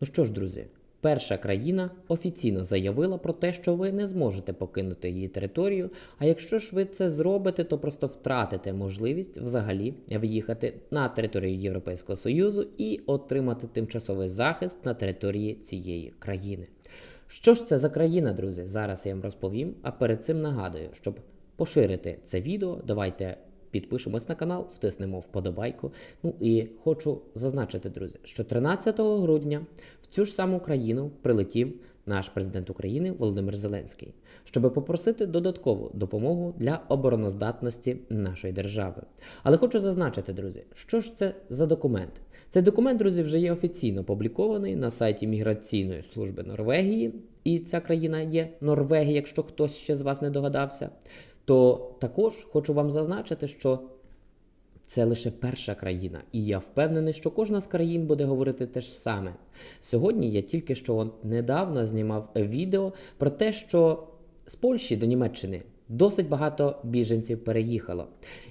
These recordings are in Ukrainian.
Ну що ж, друзі, перша країна офіційно заявила про те, що ви не зможете покинути її територію. А якщо ж ви це зробите, то просто втратите можливість взагалі в'їхати на територію Європейського Союзу і отримати тимчасовий захист на території цієї країни. Що ж це за країна, друзі? Зараз я вам розповім. А перед цим нагадую, щоб поширити це відео, давайте підпишемось на канал, втиснемо вподобайку. Ну і хочу зазначити, друзі, що 13 грудня в цю ж саму країну прилетів наш президент України Володимир Зеленський, щоб попросити додаткову допомогу для обороноздатності нашої держави. Але хочу зазначити, друзі, що ж це за документ? Цей документ, друзі, вже є офіційно опублікований на сайті Міграційної служби Норвегії, і ця країна є Норвегія, якщо хтось ще з вас не догадався. То також хочу вам зазначити, що це лише перша країна, і я впевнений, що кожна з країн буде говорити те ж саме. Сьогодні я тільки що недавно знімав відео про те, що з Польщі до Німеччини досить багато біженців переїхало.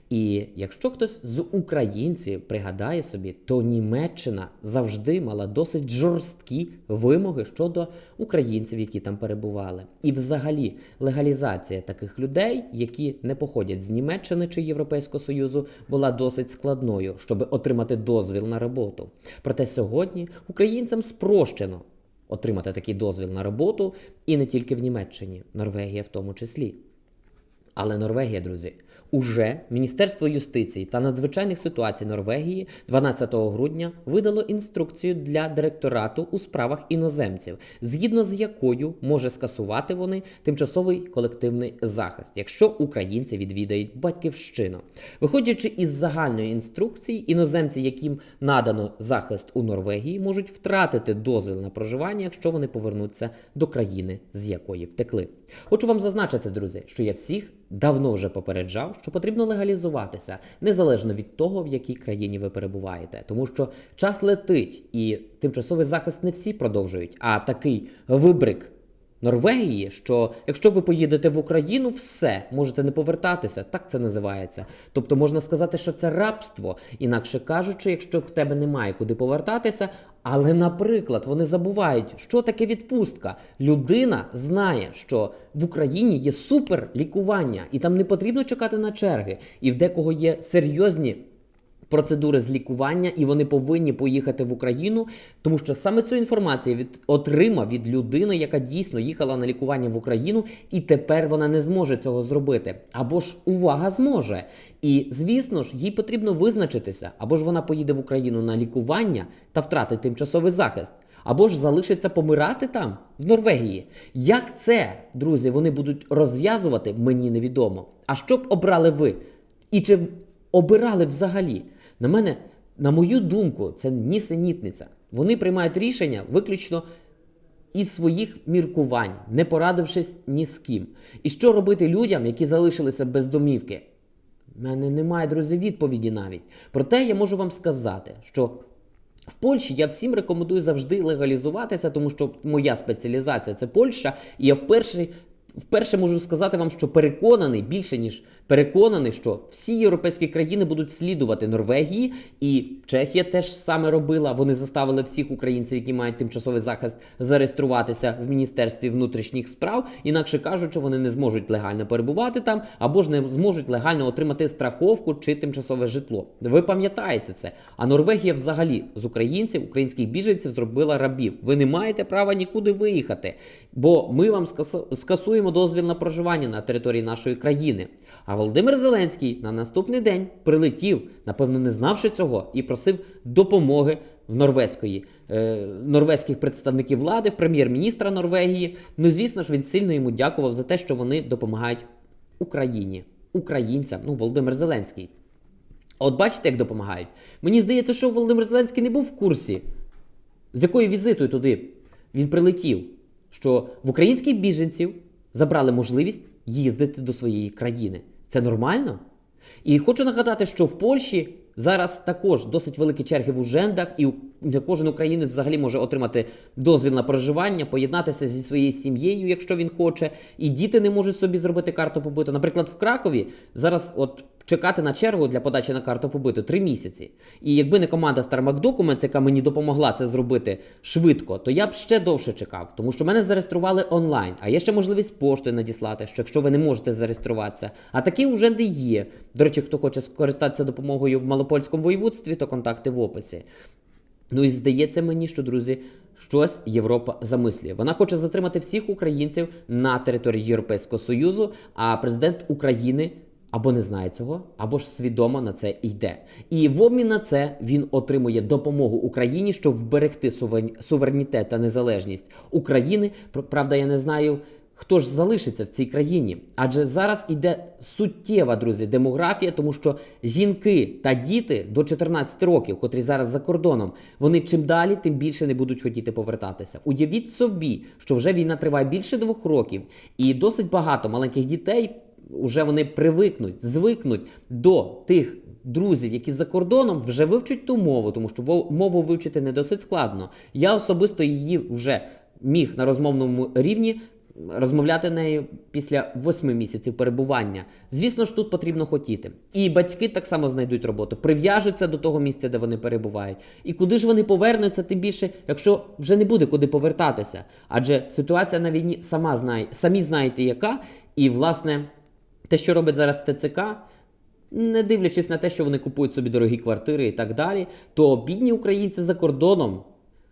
І якщо хтось з українців пригадає собі, то Німеччина завжди мала досить жорсткі вимоги щодо українців, які там перебували. І взагалі легалізація таких людей, які не походять з Німеччини чи Європейського Союзу, була досить складною, щоб отримати дозвіл на роботу. Проте сьогодні українцям спрощено отримати такий дозвіл на роботу і не тільки в Німеччині, Норвегія в тому числі. Але Норвегія, друзі, уже Міністерство юстиції та надзвичайних ситуацій Норвегії 12 грудня видало інструкцію для директорату у справах іноземців, згідно з якою може скасувати вони тимчасовий колективний захист, якщо українці відвідають батьківщину. Виходячи із загальної інструкції, іноземці, яким надано захист у Норвегії, можуть втратити дозвіл на проживання, якщо вони повернуться до країни, з якої втекли. Хочу вам зазначити, друзі, що я всіх давно вже попереджав, що потрібно легалізуватися незалежно від того, в якій країні ви перебуваєте, тому що час летить і тимчасовий захист не всі продовжують. А такий вибрик Норвегії, що якщо ви поїдете в Україну, все можете не повертатися. Так це називається. Тобто можна сказати, що це рабство, інакше кажучи, якщо в тебе немає куди повертатися. Але, наприклад, вони забувають, що таке відпустка. Людина знає, що в Україні є супер лікування, і там не потрібно чекати на черги. І в декого є серйозні процедури з лікування, і вони повинні поїхати в Україну, тому що саме цю інформацію від отримав від людини, яка дійсно їхала на лікування в Україну, і тепер вона не зможе цього зробити. Або ж увага зможе. І звісно ж, їй потрібно визначитися, або ж вона поїде в Україну на лікування та втратить тимчасовий захист. Або ж залишиться помирати там, в Норвегії. Як це, друзі, вони будуть розв'язувати, мені невідомо. А що б обрали ви? І чи обирали взагалі? На мене, на мою думку, це нісенітниця. Вони приймають рішення виключно із своїх міркувань, не порадившись ні з ким. І що робити людям, які залишилися без домівки? У мене немає, друзі, відповіді навіть. Проте я можу вам сказати, що в Польщі я всім рекомендую завжди легалізуватися, тому що моя спеціалізація це Польща, і я вперше. Вперше можу сказати вам, що переконаний більше ніж переконаний, що всі європейські країни будуть слідувати Норвегії, і Чехія теж саме робила. Вони заставили всіх українців, які мають тимчасовий захист, зареєструватися в міністерстві внутрішніх справ. Інакше кажучи, вони не зможуть легально перебувати там або ж не зможуть легально отримати страховку чи тимчасове житло. Ви пам'ятаєте це? А Норвегія, взагалі, з українців, українських біженців зробила рабів. Ви не маєте права нікуди виїхати, бо ми вам скасуємо дозвіл на проживання на території нашої країни. А Володимир Зеленський на наступний день прилетів, напевно, не знавши цього, і просив допомоги в норвезької, е, норвезьких представників влади, в прем'єр-міністра Норвегії. Ну, звісно ж, він сильно йому дякував за те, що вони допомагають Україні, українцям. Ну, Володимир Зеленський. А От бачите, як допомагають. Мені здається, що Володимир Зеленський не був в курсі, з якою візитою туди він прилетів, що в українських біженців забрали можливість їздити до своєї країни. Це нормально? І хочу нагадати, що в Польщі зараз також досить великі черги в ужендах, і кожен українець взагалі може отримати дозвіл на проживання, поєднатися зі своєю сім'єю, якщо він хоче, і діти не можуть собі зробити карту побиту. Наприклад, в Кракові зараз от. Чекати на чергу для подачі на карту побиту три місяці. І якби не команда Starmac Documents, яка мені допомогла це зробити швидко, то я б ще довше чекав, тому що мене зареєстрували онлайн, а є ще можливість поштою надіслати, що якщо ви не можете зареєструватися. А такі вже не є. До речі, хто хоче скористатися допомогою в Малопольському воєводстві, то контакти в описі. Ну і здається мені, що друзі, щось Європа замислює. Вона хоче затримати всіх українців на території Європейського Союзу, а президент України. Або не знає цього, або ж свідомо на це йде. І в обмін на це він отримує допомогу Україні, щоб вберегти суверенітет та незалежність України. Правда, я не знаю, хто ж залишиться в цій країні. Адже зараз іде суттєва, друзі, демографія, тому що жінки та діти до 14 років, котрі зараз за кордоном, вони чим далі, тим більше не будуть хотіти повертатися. Уявіть собі, що вже війна триває більше двох років, і досить багато маленьких дітей вже вони привикнуть, звикнуть до тих друзів, які за кордоном вже вивчать ту мову, тому що мову вивчити не досить складно. Я особисто її вже міг на розмовному рівні. Розмовляти нею після восьми місяців перебування. Звісно ж, тут потрібно хотіти. І батьки так само знайдуть роботу, прив'яжуться до того місця, де вони перебувають. І куди ж вони повернуться, тим більше, якщо вже не буде куди повертатися. Адже ситуація на війні сама знає, самі знаєте, яка, і власне те, що робить зараз ТЦК, не дивлячись на те, що вони купують собі дорогі квартири і так далі, то бідні українці за кордоном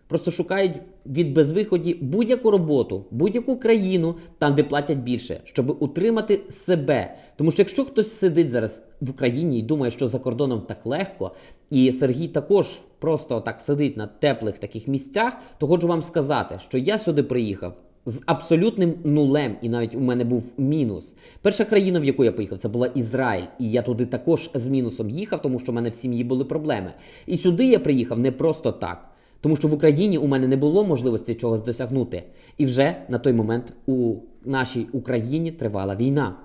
просто шукають від безвиході будь-яку роботу, будь-яку країну, там, де платять більше, щоб утримати себе. Тому що якщо хтось сидить зараз в Україні і думає, що за кордоном так легко, і Сергій також просто так сидить на теплих таких місцях, то хочу вам сказати, що я сюди приїхав з абсолютним нулем, і навіть у мене був мінус. Перша країна, в яку я поїхав, це була Ізраїль. І я туди також з мінусом їхав, тому що в мене в сім'ї були проблеми. І сюди я приїхав не просто так. Тому що в Україні у мене не було можливості чогось досягнути. І вже на той момент у нашій Україні тривала війна.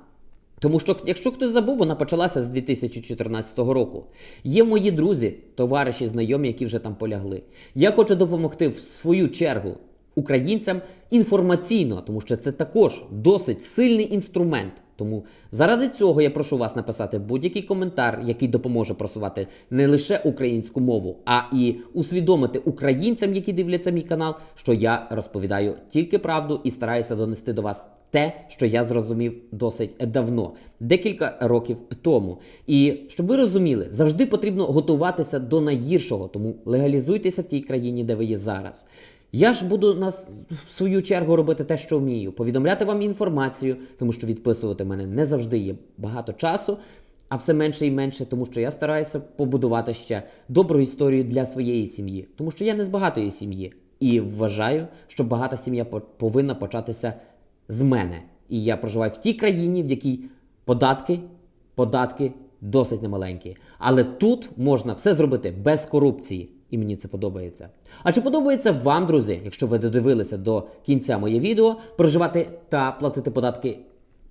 Тому що, якщо хтось забув, вона почалася з 2014 року. Є мої друзі, товариші, знайомі, які вже там полягли. Я хочу допомогти в свою чергу українцям інформаційно, тому що це також досить сильний інструмент. Тому заради цього я прошу вас написати будь-який коментар, який допоможе просувати не лише українську мову, а і усвідомити українцям, які дивляться мій канал, що я розповідаю тільки правду і стараюся донести до вас те, що я зрозумів досить давно, декілька років тому. І щоб ви розуміли, завжди потрібно готуватися до найгіршого, тому легалізуйтеся в тій країні, де ви є зараз. Я ж буду на в свою чергу робити те, що вмію, повідомляти вам інформацію, тому що відписувати мене не завжди є багато часу, а все менше і менше, тому що я стараюся побудувати ще добру історію для своєї сім'ї, тому що я не з багатої сім'ї і вважаю, що багата сім'я по- повинна початися з мене. І я проживаю в тій країні, в якій податки, податки досить немаленькі. Але тут можна все зробити без корупції. І мені це подобається. А чи подобається вам, друзі, якщо ви додивилися до кінця моє відео, проживати та платити податки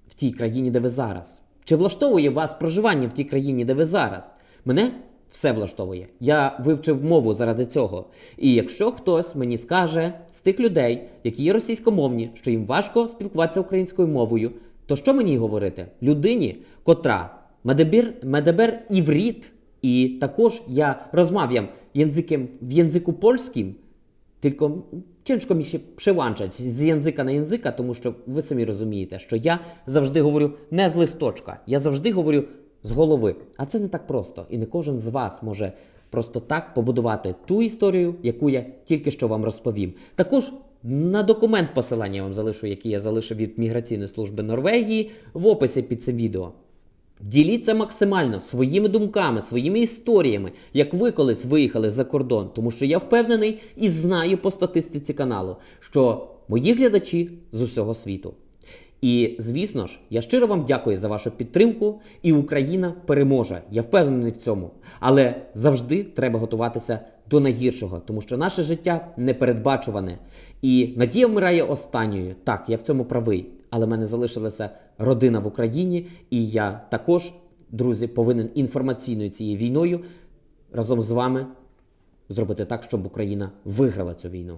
в тій країні, де ви зараз? Чи влаштовує вас проживання в тій країні, де ви зараз? Мене все влаштовує. Я вивчив мову заради цього. І якщо хтось мені скаже з тих людей, які є російськомовні, що їм важко спілкуватися українською мовою, то що мені говорити? Людині, котра медебір, медебер івріт, і також я розмовляю язиком в язику польським, тільки ciężko mi się przełączać z języka na języka, тому що ви самі розумієте, що я завжди говорю не з листочка, я завжди говорю з голови. А це не так просто, і не кожен з вас може просто так побудувати ту історію, яку я тільки що вам розповім. Також на документ посилання я вам залишу, який я залишив від міграційної служби Норвегії в описі під цим відео. Діліться максимально своїми думками, своїми історіями, як ви колись виїхали за кордон, тому що я впевнений і знаю по статистиці каналу, що мої глядачі з усього світу. І звісно ж, я щиро вам дякую за вашу підтримку, і Україна переможе. Я впевнений в цьому. Але завжди треба готуватися до найгіршого, тому що наше життя непередбачуване. І надія вмирає останньою. Так, я в цьому правий. Але в мене залишилася родина в Україні, і я також, друзі, повинен інформаційною цією війною разом з вами зробити так, щоб Україна виграла цю війну.